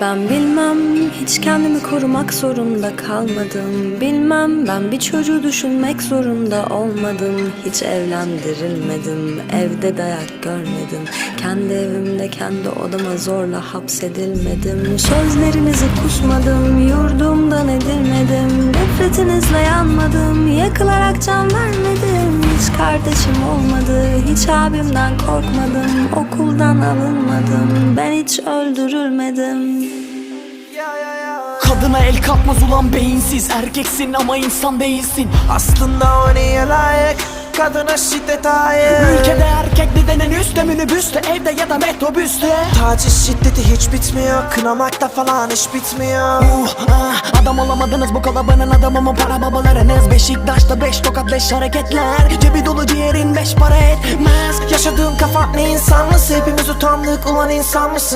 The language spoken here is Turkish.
Ben bilmem hiç kendimi korumak zorunda kalmadım. Bilmem ben bir çocuğu düşünmek zorunda olmadım. Hiç evlendirilmedim evde dayak görmedim. Kendi evimde kendi odama zorla hapsedilmedim. Sözlerinizi kusmadım yurdumdan edilmedim. Nefretinizle yanmadım yakılarak can vermedim. Hiç kardeşim olmadı hiç abimden korkmadım. Okuldan alınmadım ben hiç öldürülmedim. Kadına el kalkmaz ulan beyinsiz. Erkeksin ama insan değilsin. Aslında o neye layık? Kadına şiddet ait. Ülkede erkek denen üstte minibüste Evde ya da metrobüste. Taciz şiddeti hiç bitmiyor. Kınamakta falan iş bitmiyor. Uh, ah, Adam olamadınız bu kalabalığın adamı mı? Para babalarınız Beşiktaş'ta beş tokat beş hareketler. Cebi dolu diğerin beş para etmez. Yaşadığın kafa ne insan mısın? Hepimiz utandık ulan insan mısın?